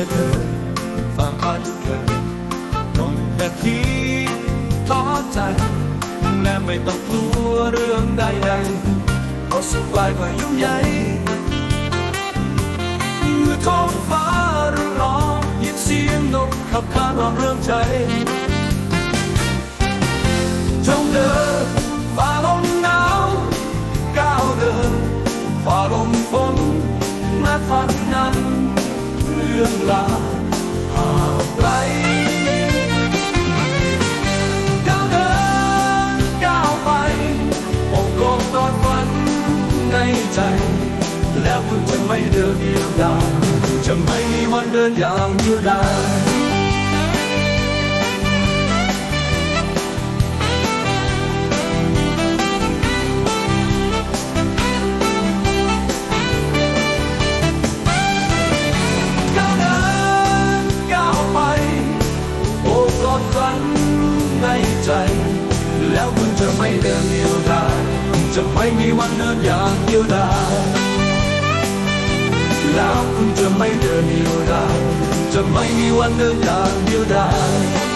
อเธอฝากฝันเธอจงอย่ท้อใจและไม่ต้องกลัวเรื่องใดๆเพราะสุดปลายพายุใหญ่เมื่อท้องฟ้าเริ่มร้องยินเสียงนกขับขานร้องเริ่มใจจงเดินฝ่าลมหนาวก้าวเดินฝ่าลมฝนแม้ฝันนั้น รื่องลาห่างไกลก้าวเดินก้าวไปอบกอดตอนฝันในใจ แล้วคุณจะไม่เดินเดียวดายจะไม่มีวันเดินอย่างเดียวดาย จะไม่มีวันเดินอย่างเดียวดายแล้วคุณจะไม่เดินเดียวดายจะไม่มีวันเดินอย่างเดียวดาย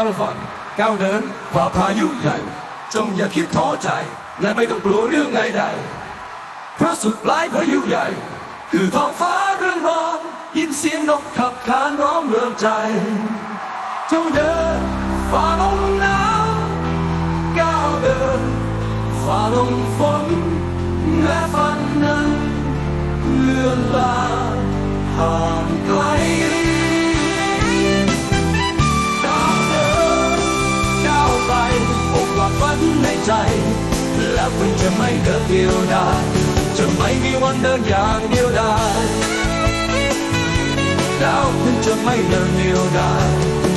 มาราธอนก้าวเดินฝ่าพายุใหญ่ จงอย่าคิดท้อใจ และไม่ต้องกลัวเรื่องใดๆเพราะสุดปลายพายุใหญ่ คือท้องฟ้าเรื่องร้องยินเสียงนกขับขานร้องเรื่องใจ จงเดินฝ่าลมหนาวก้าวเดินฝ่าลมฝนและฝันนั้นเลื่อนลางห่าง คุณจะไม่เดินเดียวดายจะไม่มีวันเดินอย่างเดียวดายแล้วคุณจะไม่เดินเดียวดาย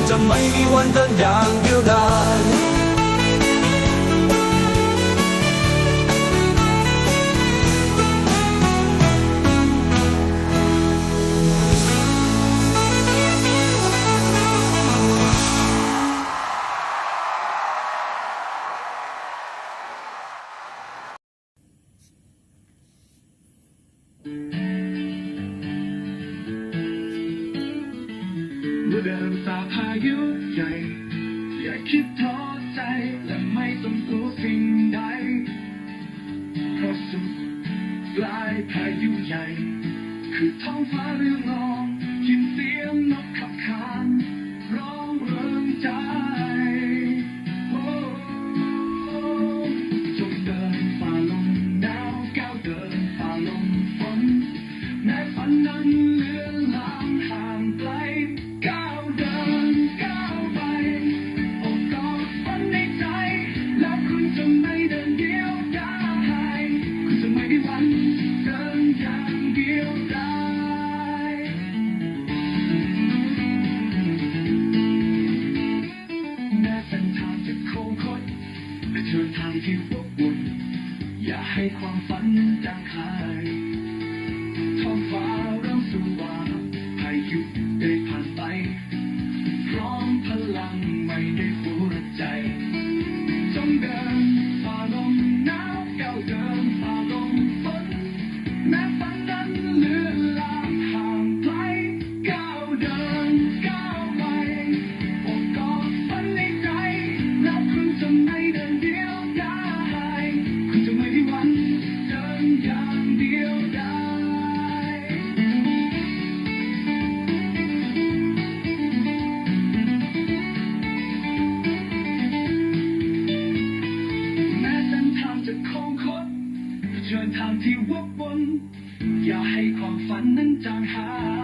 จะไม่มีวันเดินอย่างเดียวดาย พายุใหญ่อย่าคิดท้อใจและไม่ต้องกลัวสิ่งใดเพราะสุดปลายพายุใหญ่ คือท้องฟ้าเรืองรองยินเสียงนกขับขาน ความฝันจางหายท้องฟ้าเริ่มสว่าง เดียวได้แม้เส้นทางจะโค้งคดเชิญทางที่วกวนอย่าให้ความฝันนั้นจางหาย